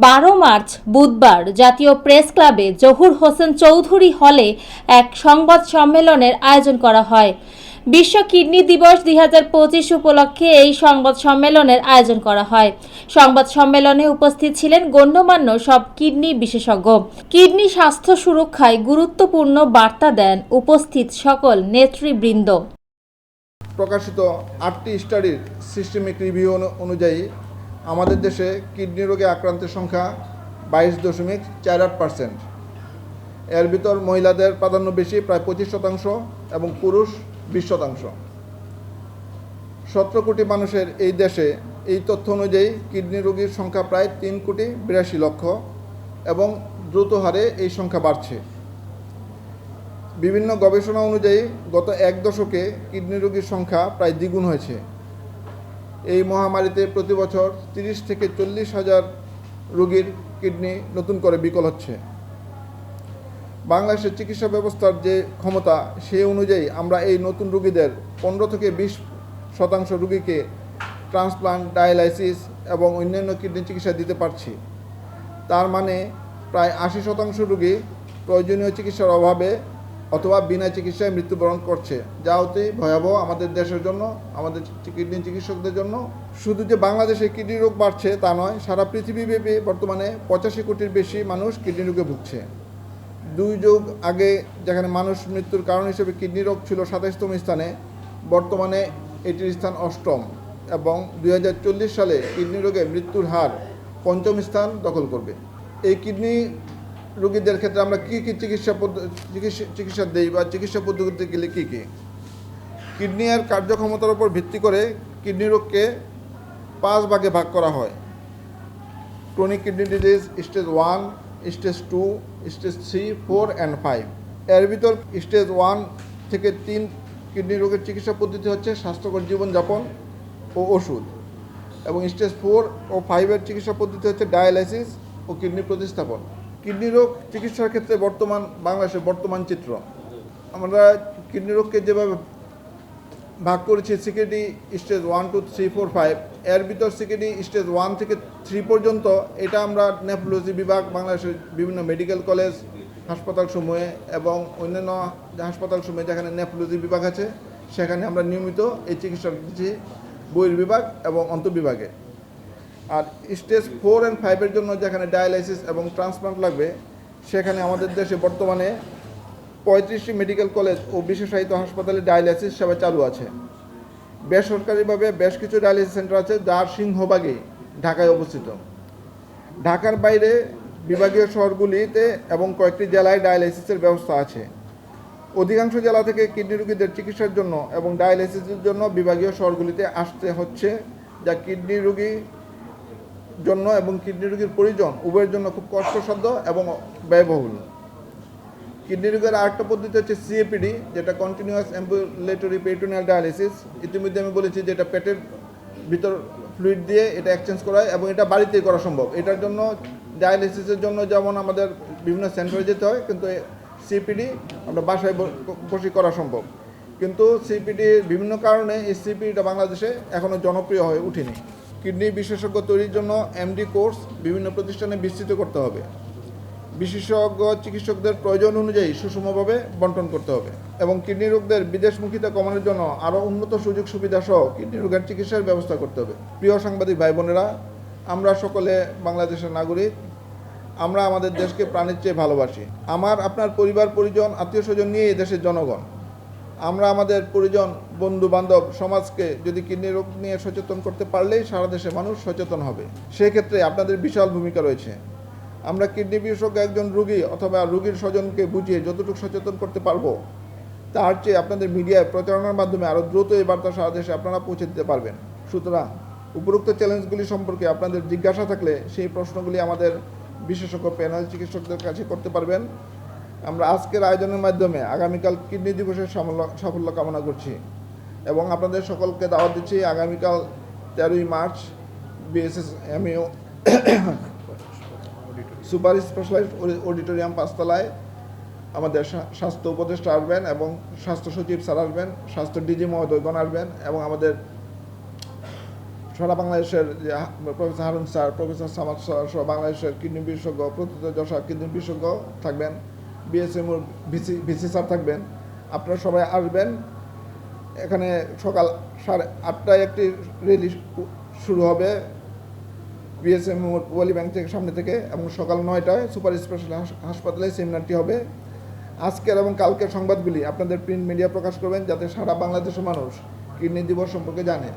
বারো মার্চ বুধবার জাতীয় প্রেস ক্লাবে জহুর হোসেন চৌধুরী হলে এক সংবাদ সম্মেলনের আয়োজন করা হয়। বিশ্ব কিডনি দিবস দুই হাজার পঁচিশ উপলক্ষে এই সংবাদ সম্মেলনের আয়োজন করা হয়। সংবাদ সম্মেলনে উপস্থিত ছিলেন গণ্যমান্য সব কিডনি বিশেষজ্ঞ। কিডনি স্বাস্থ্য সুরক্ষায় গুরুত্বপূর্ণ বার্তা দেন উপস্থিত সকল নেতৃবৃন্দ। প্রকাশিত আটটি স্টাডির সিস্টেমিক রিভিউ অনুযায়ী আমাদের দেশে কিডনি রোগে আক্রান্তের সংখ্যা বাইশ দশমিক চার আট পার্সেন্ট এর ভিতর মহিলাদের প্রাধান্য বেশি, প্রায় পঁচিশ শতাংশ, এবং পুরুষ বিশ শতাংশ। সতেরো কোটি মানুষের এই দেশে এই তথ্য অনুযায়ী কিডনি রোগীর সংখ্যা প্রায় তিন কোটি বিরাশি লক্ষ, এবং দ্রুত হারে এই সংখ্যা বাড়ছে। বিভিন্ন গবেষণা অনুযায়ী গত এক দশকে কিডনি রোগীর সংখ্যা প্রায় দ্বিগুণ হয়েছে। এই মহামারীতে প্রতি বছর তিরিশ থেকে চল্লিশ হাজার রোগীর কিডনি নতুন করে বিকল হচ্ছে। বাংলাদেশের চিকিৎসা ব্যবস্থার যে ক্ষমতা সেই অনুযায়ী আমরা এই নতুন রুগীদের পনেরো থেকে বিশ শতাংশ রুগীকে ট্রান্সপ্লান্ট, ডায়ালাইসিস এবং অন্যান্য কিডনি চিকিৎসা দিতে পারছি। তার মানে প্রায় আশি শতাংশ রুগী প্রয়োজনীয় চিকিৎসার অভাবে অথবা বিনা চিকিৎসায় মৃত্যুবরণ করছে। যা অতি ভয়াবহ আমাদের দেশের জন্য, আমাদের কিডনি চিকিৎসকদের জন্য। শুধু যে বাংলাদেশে কিডনি রোগ বাড়ছে তা নয়, সারা পৃথিবীব্যাপী বর্তমানে পঁচাশি কোটির বেশি মানুষ কিডনি রোগে ভুগছে। দুই যুগ আগে যেখানে মানুষ মৃত্যুর কারণ হিসেবে কিডনি রোগ ছিল সাতাশতম স্থানে, বর্তমানে এটির স্থান অষ্টম এবং দু হাজার চল্লিশ সালে কিডনি রোগে মৃত্যুর হার পঞ্চম স্থান দখল করবে। এই কিডনি রোগীদের ক্ষেত্রে আমরা কী কী চিকিৎসা চিকিৎসা চিকিৎসা দিই বা চিকিৎসা পদ্ধতি গেলে কী কী? কিডনি এর কার্যক্ষমতার উপর ভিত্তি করে কিডনি রোগকে পাঁচ ভাগে ভাগ করা হয়। Chronic kidney disease, stage one, stage two, stage three, four and five. এর ভিতর স্টেজ ওয়ান থেকে তিন কিডনি রোগের চিকিৎসা পদ্ধতি হচ্ছে স্বাস্থ্যকর জীবনযাপন ও ওষুধ। এবং স্টেজ ফোর ও ফাইভের চিকিৎসা পদ্ধতি হচ্ছে ডায়ালাইসিস ও কিডনি প্রতিস্থাপন। কিডনি রোগ চিকিৎসার ক্ষেত্রে বর্তমান বাংলাদেশের বর্তমান চিত্র। আমরা কিডনি রোগকে যেভাবে ভাগ করেছি, CKD stage one, two, three, four, five, এর ভিতর সিকেডি স্টেজ ওয়ান থেকে থ্রি পর্যন্ত এটা আমরা নেফোলজি বিভাগ, বাংলাদেশের বিভিন্ন মেডিকেল কলেজ, হাসপাতাল সমূহে এবং অন্যান্য হাসপাতাল সমূহে যেখানে নেফোলজি বিভাগ আছে, সেখানে আমরা নিয়মিত এই চিকিৎসা দিচ্ছি বহির্বিভাগ এবং অন্তর্বিভাগে। আর স্টেজ ফোর অ্যান্ড ফাইভের জন্য যেখানে ডায়ালাইসিস এবং ট্রান্সপ্লান্ট লাগবে, সেখানে আমাদের দেশে বর্তমানে পঁয়ত্রিশটি মেডিকেল কলেজ ও বিশেষায়িত হাসপাতালে ডায়ালাইসিস সেবা চালু আছে। বেসরকারিভাবে বেশ কিছু ডায়ালিসিস সেন্টার আছে, যার সিংহভাগই ঢাকায় অবস্থিত। ঢাকার বাইরে বিভাগীয় শহরগুলিতে এবং কয়েকটি জেলায় ডায়ালাইসিসের ব্যবস্থা আছে। অধিকাংশ জেলা থেকে কিডনি রোগীদের চিকিৎসার জন্য এবং ডায়ালাইসিসের জন্য বিভাগীয় শহরগুলিতে আসতে হচ্ছে, যা কিডনি রোগী জন্য এবং কিডনি রোগীর পরিজন উভয়ের জন্য খুব কষ্টসাধ্য এবং ব্যয়বহুল। কিডনি রোগের আরেকটা পদ্ধতি হচ্ছে সিএপিডি যেটা কন্টিনিউয়াস অ্যাম্বুলেটরি পেরিটোনিয়াল ডায়ালিসিস ইতিমধ্যে আমি বলেছি যে এটা পেটের ভিতর ফ্লুইড দিয়ে এটা এক্সচেঞ্জ করা হয় এবং এটা বাড়িতেই করা সম্ভব। এটার জন্য ডায়ালিসিসের জন্য যেমন আমাদের বিভিন্ন সেন্টারে যেতে হয়, কিন্তু সিপিডি আমরা বাসায় বসে করা সম্ভব। কিন্তু সিপিডির বিভিন্ন কারণে এই সিপিডিটা বাংলাদেশে এখনও জনপ্রিয় হয়ে ওঠেনি কিডনি বিশেষজ্ঞ তৈরির জন্য এমডি কোর্স বিভিন্ন প্রতিষ্ঠানে বিস্তৃত করতে হবে। বিশেষজ্ঞ চিকিৎসকদের প্রয়োজন অনুযায়ী সুষমভাবে বন্টন করতে হবে এবং কিডনি রোগদের বিদেশমুখিতা কমানোর জন্য আরও উন্নত সুযোগ সুবিধা সহ কিডনি রোগের চিকিৎসার ব্যবস্থা করতে হবে। প্রিয় সাংবাদিক ভাই বোনেরা, আমরা সকলে বাংলাদেশের নাগরিক। আমরা আমাদের দেশকে প্রাণের চেয়ে ভালোবাসি। আমার, আপনার পরিবার, পরিজন, আত্মীয় স্বজন নিয়ে এই দেশের জনগণ। আমরা আমাদের পরিজন, বন্ধু, বান্ধব, সমাজকে যদি কিডনি রোগ নিয়ে সচেতন করতে পারলেই সারা দেশের মানুষ সচেতন হবে। সেক্ষেত্রে আপনাদের বিশাল ভূমিকা রয়েছে। আমরা কিডনি বিশেষজ্ঞ একজন রুগী অথবা রুগীর স্বজনকে বুঝিয়ে যতটুকু সচেতন করতে পারব, তার চেয়ে আপনাদের মিডিয়ায় প্রচারণার মাধ্যমে আরও দ্রুত এই বার্তা সারা দেশে আপনারা পৌঁছে দিতে পারবেন। সুতরাং উপরোক্ত চ্যালেঞ্জগুলি সম্পর্কে আপনাদের জিজ্ঞাসা থাকলে সেই প্রশ্নগুলি আমাদের বিশেষজ্ঞ, প্যানেল চিকিৎসকদের কাছে করতে পারবেন। আমরা আজকের আয়োজনের মাধ্যমে আগামীকাল কিডনি দিবসের সাফল্য- কামনা করছি এবং আপনাদের সকলকে দাওয়াত দিচ্ছি আগামীকাল তেরোই March BSS MEO super specialised auditorium পাঁচতলায় আমাদের স্বাস্থ্য উপদেষ্টা আসবেন এবং স্বাস্থ্য সচিব স্যার আসবেন, স্বাস্থ্য ডিজি মহোদয়গণ আসবেন এবং আমাদের সারা বাংলাদেশের যে professor Harun sir, professor Samad sir সহ বাংলাদেশের কিডনি বিশেষজ্ঞ প্রথিত যশা কিডনি বিশেষজ্ঞ থাকবেন। বিএসএম ভিসি ভিসি স্যার থাকবেন। আপনারা সবাই আসবেন। এখানে সকাল সাড়ে আটটায় একটি রেলি শুরু হবে বিএসএম ওয়ালি ব্যাংক থেকে সামনে থেকে এবং সকাল নয়টায় সুপার স্পেশাল হাসপাতালে সেমিনারটি হবে। আজকের এবং কালকের সংবাদগুলি আপনাদের প্রিন্ট মিডিয়া প্রকাশ করবেন যাতে সারা বাংলাদেশের মানুষ কিডনি দিবস সম্পর্কে জানে।